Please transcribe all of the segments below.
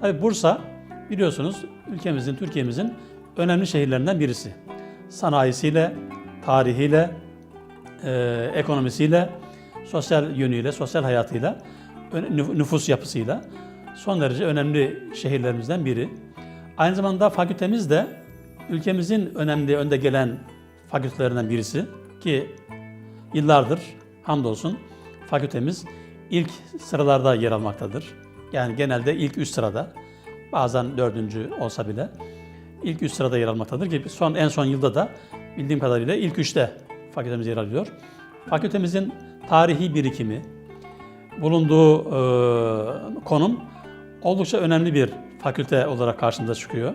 Tabii Bursa biliyorsunuz ülkemizin, Türkiye'mizin önemli şehirlerinden birisi. Sanayisiyle, tarihiyle, e, ekonomisiyle, sosyal yönüyle, sosyal hayatıyla, nüfus yapısıyla son derece önemli şehirlerimizden biri. Aynı zamanda fakültemiz de ülkemizin önemli önde gelen fakültelerinden birisi ki yıllardır hamdolsun fakültemiz ilk sıralarda yer almaktadır. Yani genelde ilk üst sırada, bazen dördüncü olsa bile ilk üst sırada yer almaktadır ki son en son yılda da bildiğim kadarıyla ilk üçte fakültemiz yer alıyor. Fakültemizin tarihi birikimi, bulunduğu e, konum oldukça önemli bir fakülte olarak karşımıza çıkıyor.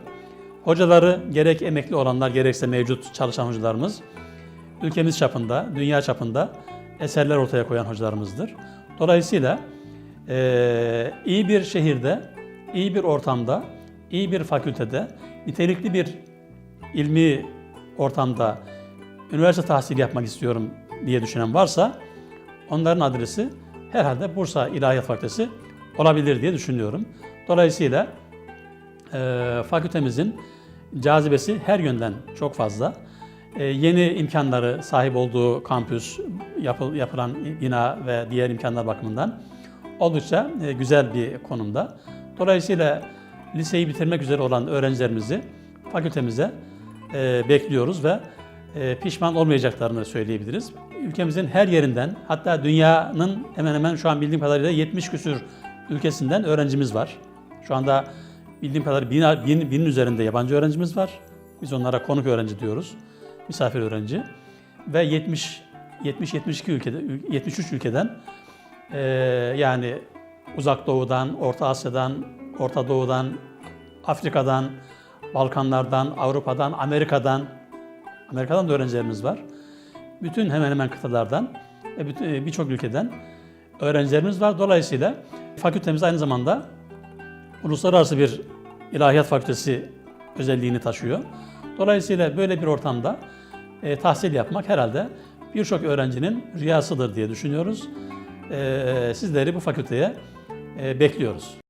Hocaları gerek emekli olanlar gerekse mevcut çalışan hocalarımız ülkemiz çapında, dünya çapında eserler ortaya koyan hocalarımızdır. Dolayısıyla e, iyi bir şehirde, iyi bir ortamda, iyi bir fakültede, nitelikli bir ilmi ortamda üniversite tahsili yapmak istiyorum diye düşünen varsa onların adresi herhalde Bursa İlahiyat Fakültesi olabilir diye düşünüyorum. Dolayısıyla e, fakültemizin cazibesi her yönden çok fazla. E, yeni imkanları sahip olduğu kampüs, yapıl, yapılan bina ve diğer imkanlar bakımından oldukça e, güzel bir konumda. Dolayısıyla liseyi bitirmek üzere olan öğrencilerimizi fakültemize e, bekliyoruz ve e, pişman olmayacaklarını söyleyebiliriz. Ülkemizin her yerinden hatta dünyanın hemen hemen şu an bildiğim kadarıyla 70 küsür ülkesinden öğrencimiz var. Şu anda bildiğim kadarıyla bin, bin, binin üzerinde yabancı öğrencimiz var. Biz onlara konuk öğrenci diyoruz. Misafir öğrenci. Ve 70 70-72 ülkede 73 ülkeden e, yani Uzak Doğu'dan, Orta Asya'dan, Orta Doğu'dan, Afrika'dan, Balkanlardan, Avrupa'dan, Amerika'dan, Amerika'dan da öğrencilerimiz var. Bütün hemen hemen kıtalardan e, birçok ülkeden öğrencilerimiz var. Dolayısıyla fakültemiz aynı zamanda uluslararası bir ilahiyat fakültesi özelliğini taşıyor. Dolayısıyla böyle bir ortamda e, tahsil yapmak herhalde birçok öğrencinin rüyasıdır diye düşünüyoruz. E, sizleri bu fakülteye e, bekliyoruz.